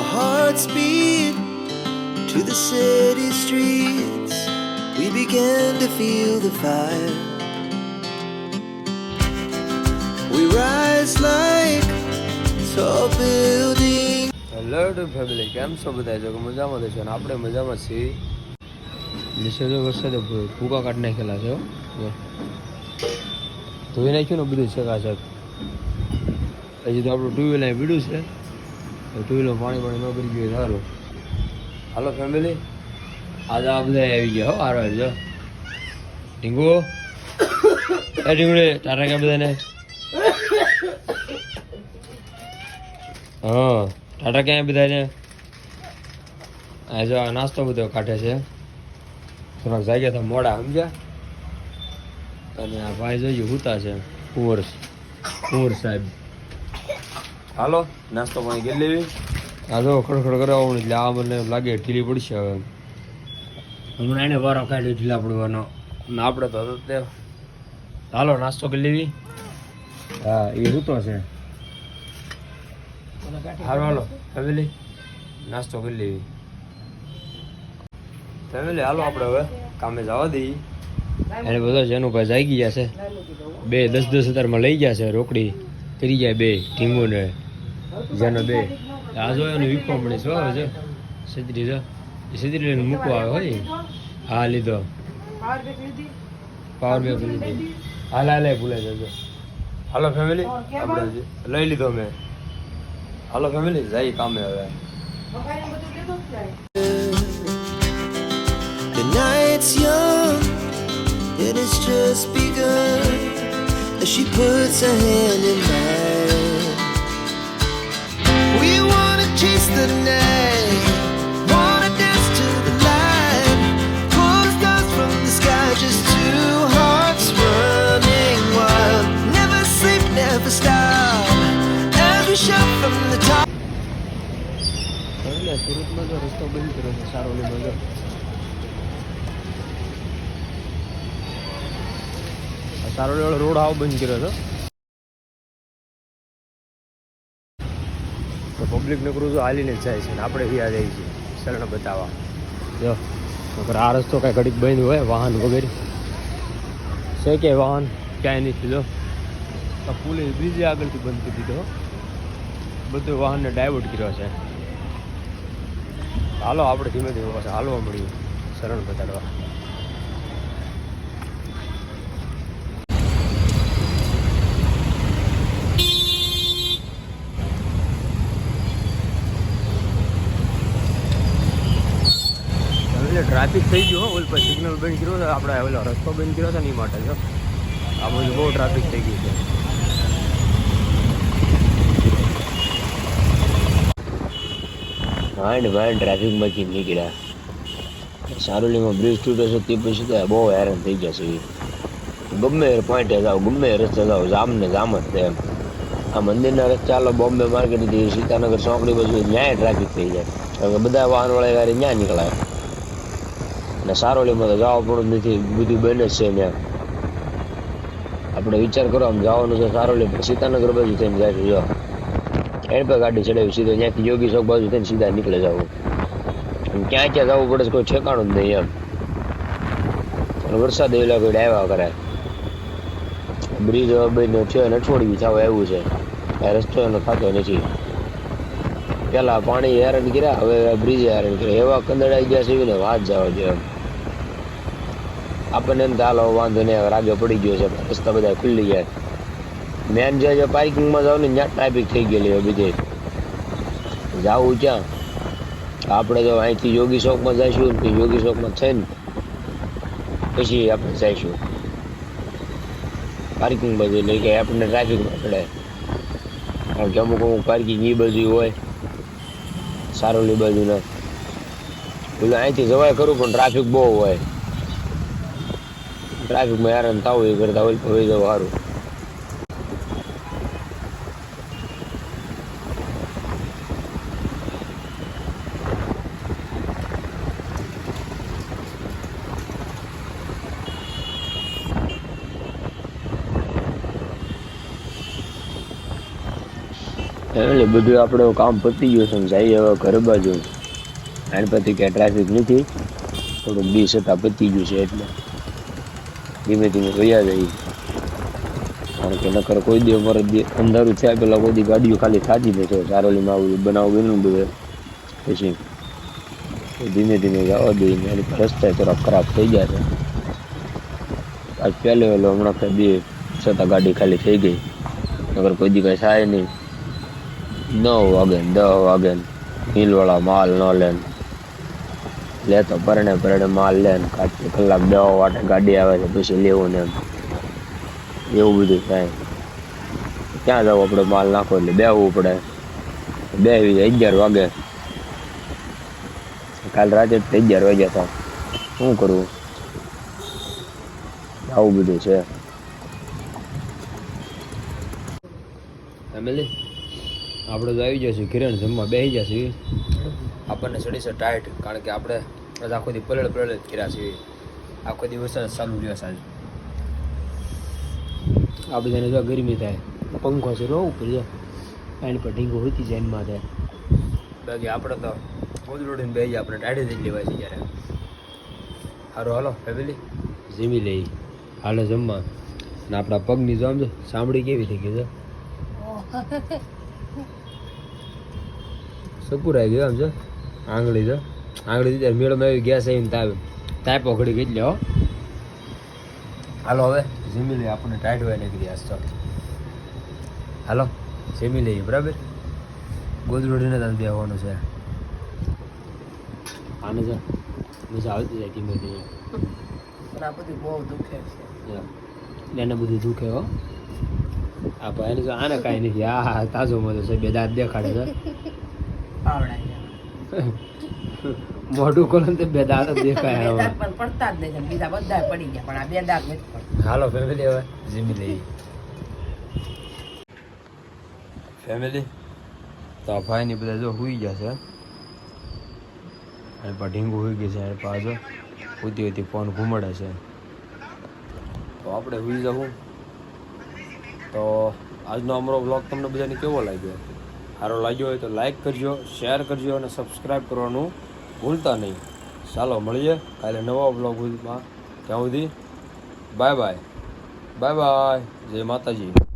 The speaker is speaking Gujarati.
Our hearts beat to the city streets. We began to feel the fire. We rise like tall buildings. Hello to family કેમ છો બધા જો કે મજામાં છો ને આપણે મજામાં છીએ નીચે જો વરસાદે ભૂકા કાઢી નાખેલા છે હો. જો. ધોઈ નાખ્યું ને બધું ચકાચક હજી તો આપણું ટુ વ્હીલર પીડ્યું છે ટુ વ્હીલર પાણી પાણી ન કરી ગયું સારું હાલો ફેમિલી આજે આ બધા આવી ગયા, હો, હારો જો. ઢીંગુ. એ ઢીંગુડી ટાટા ક્યાં બધાને? હા ટાટા ક્યાં બધાને? આ જો, આ નાસ્તો બધો કાઢે છે. થોડાક જાગ્યા તો મોડા, સમજ્યા? અને આ ભાઈ જોઈએ હુતા છે. કુંવર કુંવર સાહેબ. હાલો નાસ્તો પાણી કરી લેવી. હા જો ખડખડ કરાવવાનું એટલે આ મને લાગે ઢીલી પડશે હવે. હમણાં એને વારો કાઢ્યો ઢીલા પડવાનો. આપણે તો હતો તે હાલો નાસ્તો કરી લેવી. હા એ રૂતો છે. હાલો હાલો ફેમિલી નાસ્તો કરી લેવી. ફેમિલી હાલો આપણે હવે કામે જવા દઈએ. એને બધા જેનું ભાઈ જાગી ગયા છે. બે દસ દસ હજારમાં લઈ ગયા છે રોકડી. કરી જાય બે ટીમો ને જેનો બે. આ જો એનું વિકો મળે છે આવે છે સિદ્રી જો. એ સિદ્રી લઈને મૂકવા આવે હોય. હા લીધો. પાવર બેંક લીધી. હાલ હાલે ભૂલે જજો હાલો ફેમિલી આપણે લઈ લીધો મેં. હાલો ફેમિલી જાય કામે હવે. The night's young, it has just begun. As she puts her hand in mine, we wanna chase the night, wanna dance to the light, pull the stars from the sky, just two hearts running wild. Never sleep, never stop, as we shout from the top. એટલે સુરતમાં જો રસ્તો બંધ કર્યો છે સારો લીધો જો આ સારો લેવલ રોડ આવો બંધ કર્યો હતો તો પબ્લિકને ક્રુઝો હાલીને જ જાય છે ને આપણે ત્યાં જઈએ છીએ. શરણ બતાવવા. જો નકર આ રસ્તો કાંઈ ઘડીક બંધ હોય વાહન વગેરે. છે કે વાહન? ક્યાંય નથી જો. આ પુલે બ્રિજે આગળથી બંધ કરી દીધો. બધું વાહનને ડાયવર્ટ કર્યો છે. હાલો આપણે ધીમે ધીમે પાછા હાલવા મળ્યું. શરણ બતાડવા. એટલે ટ્રાફિક થઈ ગયો ઓલ પર સિગ્નલ બંધ કર્યો છે. આપણે ઓલો રસ્તો બંધ કર્યો છે ને એ માટે જો આ બધું બહુ ટ્રાફિક થઈ ગયું છે. માંડ માંડ ટ્રાફિકમાંથી નીકળ્યા? સારોલીમાં બ્રિજ તૂટે છે તે પછી તો બહુ હેરાન થઈ જશે ગમે પોઈન્ટે જાઓ, ગમે રસ્તે જાઓ, જામ ને જામ જ છે એમ. આ મંદિરના રસ્તે ચાલો, બોમ્બે માર્કેટથી સીતાનગર ચોકડી બાજુ, ન્યાય ટ્રાફિક થઈ જાય. કારણ કે બધા વાહનવાળા ગાડી ન્યાય નીકળાય. અને સારોલીમાં તો જવા પણ નથી બધું બને છે ને. આપણે વિચાર કરો, આમ જવાનું છે સારોલી સીતાનગર બાજુ થઈને જાય જો. એની પર ગાડી ચડાવી, સીધો ત્યાંથી યોગી ચોક બાજુ થઈને સીધા નીકળે જવું. ક્યાં ક્યાં જવું પડે કોઈ ઠેકાણું જ નહીં એમ. વરસાદ એલા કોઈ ડાયવા કરે. બ્રિજ બને છે અને અઠવાડિયું થાવ આવ્યું છે. આ રસ્તો એનો થતો નથી. પેલા પાણી હેરાન કર્યા, હવે બ્રિજ હેરાન કર્યા. એવા કંદડાઈ ગયા છે ને વાત જવા એમ. આપણને એમ ચાલો વાંધો નહીં રાગે પડી ગયો છે, રસ્તા બધા ખુલ્લી જાય. મેન જે પાર્કિંગમાં જાવ ને, ત્યાં ટ્રાફિક થઈ ગયેલી હોય બીજે જાવું ક્યાં? આપણે જો અહીંથી યોગી ચોકમાં જઈશું ને, યોગી ચોકમાં ને પછી આપણે જઈશું. પાર્કિંગ બાજુ એટલે કે આપણને ટ્રાફિકમાં પડે. કારણ કે અમુક અમુક પાર્કિંગ એ બાજુ હોય, સારોલી બાજુના. એટલે અહીંથી જવાય ખરું, પણ ટ્રાફિક બહુ હોય. ટ્રાફિકમાં હેરાન થવું એ કરતા હોય તો જવું સારું. એટલે બધું આપણે કામ પતી ગયું છે જઈએ હવે ઘર બાજુ. પછી ક્યાંય ટ્રાફિક નથી. થોડુંક બી છતાં પતી ગયું છે એટલે. ધીમે ધીમે વયા જાય કારણ કે નકર કોઈ દે દી અંધારું થયા પેલા કોઈ દી ગાડીઓ ખાલી થાતી છે ચારોલીમાં આવું બનાવું બન્યું બધે. પછી ધીમે ધીમે જવા દઈએ ને એની રસ્તા થોડા ખરાબ થઈ ગયા છે. આજ પહેલો વહેલો હમણાં કંઈ બે છતાં ગાડી ખાલી થઈ ગઈ. નગર કોઈ દી કાંઈ થાય નહીં. નવ વાગે દસ વાગે મિલવાળા માલ ન લે ને લેતો પરણે પરણે માલ લે ને કલાક દવા વાટે ગાડી આવે છે, પછી લેવું ને એવું બધું થાય. ક્યાં જવું આપણે માલ નાખો એટલે બેહવું પડે. બે અગિયાર વાગે. કાલ રાતે અગિયાર વાગ્યા હતા. શું કરવું? આવું બધું છે. ફેમિલી આપણે તો આવી જશે કિરણ જમવા બેસી જશે. આપણને છે ટાઈટ કારણ કે આપણે આખો દી પલળ પલળ જ કર્યા છે આખો દિવસ જ ચાલુ રહ્યો સાહેબ આ બધાને જો ગરમી થાય પંખો છે રો ઉપર જો. એની પર ઢીંગો હોતી જાય એની થાય. બાકી આપણે તો ગોદડોડીને બેસી આપણે ટાઈટ જ લેવાય છે જ્યારે. સારું હાલો ફેમિલી જીમી લઈ હાલો જમવા. ને આપણા પગની જો આમ સાંભળી કેવી થઈ ગઈ છે. આવી ગયો આમ છે? આંગળી તો આંગળી ત્યારે મેળમાં આવી ગેસ આવીને તાવે. તાય પકડી ગઈ લ્યો હો. હાલો હવે જીમી લઈએ. આપણને ટાઈટ હોય નીકળી આજ તો. હાલો જીમી લઈએ. બરાબર? ગોદરોડીને તાન બેસવાનું છે. આને છે મજા આવતી જાય ધીમે ધીમે. પણ આ બધું બહુ દુખે છે. એને બધું દુખે હો. આ ભાઈ એને જો આને કાંઈ નથી. આ તાજો મજો છે. બે દાંત દેખાડે છે. મોઢું ખોલે તો બે દાંત દેખાય હવે. પણ પડતા જ નહીં બીજા બધા પડી ગયા પણ આ બે દાંત નથી હાલો ફેમિલી હવે. જીમી લઈએ ફેમિલી તો ભાઈ ની બધા જો હુઈ ગયા છે. અને ઢીંગું હુઈ ગઈ છે અને પાછો ઉતી ઉતી ફોન ઘુમડે છે. તો આપણે હુઈ જવું તો આજનો અમારો બ્લોગ તમને બધાને કેવો લાગ્યો? સારો લાગ્યો હોય તો લાઇક કરજો શેર કરજો અને સબસ્ક્રાઈબ કરવાનું ભૂલતા નહીં. ચાલો, મળીએ કાલે નવા બ્લોગમાં ત્યાં સુધી. બાય બાય બાય બાય જય માતાજી.